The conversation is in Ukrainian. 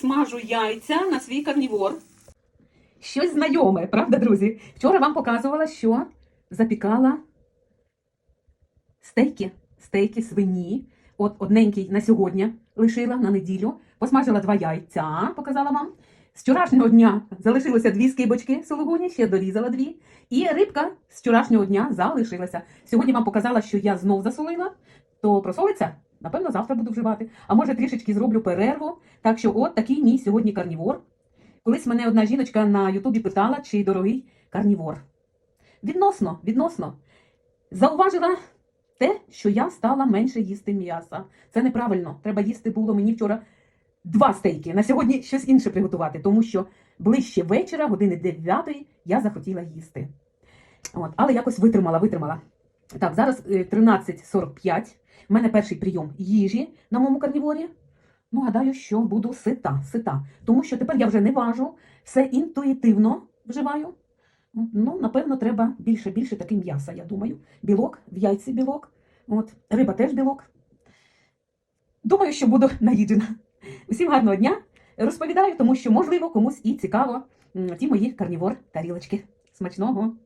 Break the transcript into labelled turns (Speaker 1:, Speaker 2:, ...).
Speaker 1: смажу яйця на свій карнівор. Щось знайоме, правда, друзі? Вчора вам показувала, що запікала стейки, стейки свині. От одненький на сьогодні лишила на неділю. Посмажила два яйця, показала вам. З вчорашнього дня залишилося дві скибочки сулугуні, ще дорізала дві. І рибка з вчорашнього дня залишилася. Сьогодні вам показала, що я знов засолила, то просолиться. Напевно, завтра буду вживати. А може трішечки зроблю перерву. Так що, от такий мій сьогодні карнівор. Колись мене одна жіночка на Ютубі питала, чи дорогий карнівор. Відносно, відносно. Зауважила те, що я стала менше їсти м'яса. Це неправильно. Треба їсти було мені вчора два стейки. На сьогодні щось інше приготувати, тому що ближче вечора, години 9, я захотіла їсти. От, але якось витримала, витримала. Так, зараз е, 13.45. У мене перший прийом їжі на моєму карніворі. Ну, гадаю, що буду сита, сита. Тому що тепер я вже не важу, все інтуїтивно вживаю. Ну, напевно, треба більше, більше таки м'яса, я думаю. Білок, в яйці білок. От, риба теж білок. Думаю, що буду наїджена. Усім гарного дня. Розповідаю, тому що, можливо, комусь і цікаво ті мої карнівор тарілочки. Смачного!